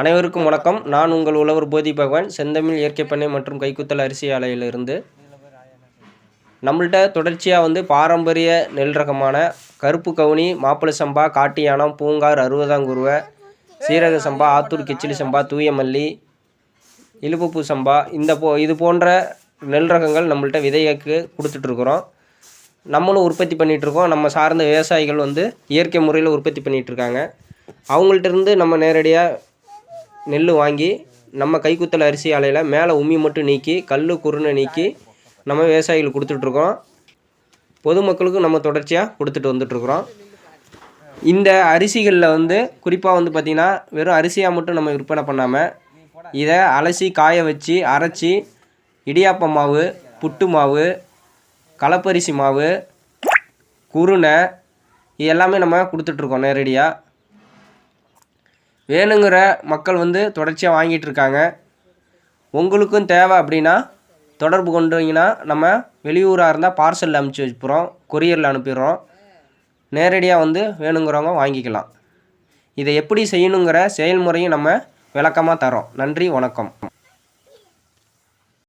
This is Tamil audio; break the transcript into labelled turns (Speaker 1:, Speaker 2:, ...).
Speaker 1: அனைவருக்கும் வணக்கம். நான் உங்கள் உழவர் போதி பகவான். செந்தமிழ் இயற்கை பண்ணை மற்றும் கைக்குத்தல் அரிசி ஆலையிலிருந்து நம்மள்கிட்ட தொடர்ச்சியாக வந்து பாரம்பரிய நெல் ரகமான கருப்பு கவுனி மாப்பிள்ளை சம்பா காட்டு யானம் பூங்கார் அறுபதாங்குருவை சீரக சம்பா ஆத்தூர் கிச்சிலி சம்பா தூய மல்லி இலுப்புப்பூ சம்பா இந்த போ இது போன்ற நெல் ரகங்கள் நம்மள்கிட்ட விதைக்கு கொடுத்துட்ருக்குறோம். நம்மளும் உற்பத்தி பண்ணிகிட்ருக்கோம் நம்ம சார்ந்த விவசாயிகள் வந்து இயற்கை முறையில் உற்பத்தி பண்ணிகிட்ருக்காங்க அவங்கள்ட்ட இருந்து நம்ம நேரடியாக நெல் வாங்கி நம்ம கைக்குத்தல் அரிசி ஆலையில் மேலே உம்மி மட்டும் நீக்கி கல் குருணை நீக்கி நம்ம விவசாயிகளுக்கு கொடுத்துட்ருக்கோம் பொதுமக்களுக்கும் நம்ம தொடர்ச்சியாக கொடுத்துட்டு வந்துட்ருக்குறோம் இந்த அரிசிகளில் வந்து குறிப்பாக வந்து பார்த்திங்கன்னா வெறும் அரிசியாக மட்டும் நம்ம விற்பனை பண்ணாமல் இதை அலசி காய வச்சு அரைச்சி இடியாப்ப மாவு புட்டு மாவு கலப்பரிசி மாவு குருணை இது எல்லாமே நம்ம கொடுத்துட்ருக்கோம் நேரடியாக வேணுங்கிற மக்கள் வந்து தொடர்ச்சியாக வாங்கிட்டு இருக்காங்க உங்களுக்கும் தேவை அப்படின்னா தொடர்பு கொண்டீங்கன்னா நம்ம வெளியூராக இருந்தால் பார்சலில் அனுப்பிச்சி வச்சுப்புறோம். கொரியரில் அனுப்பிடுறோம். நேரடியாக வந்து வேணுங்கிறவங்க வாங்கிக்கலாம். இதை எப்படி செய்யணுங்கிற செயல்முறையும் நம்ம விளக்கமாக தரோம் நன்றி வணக்கம்.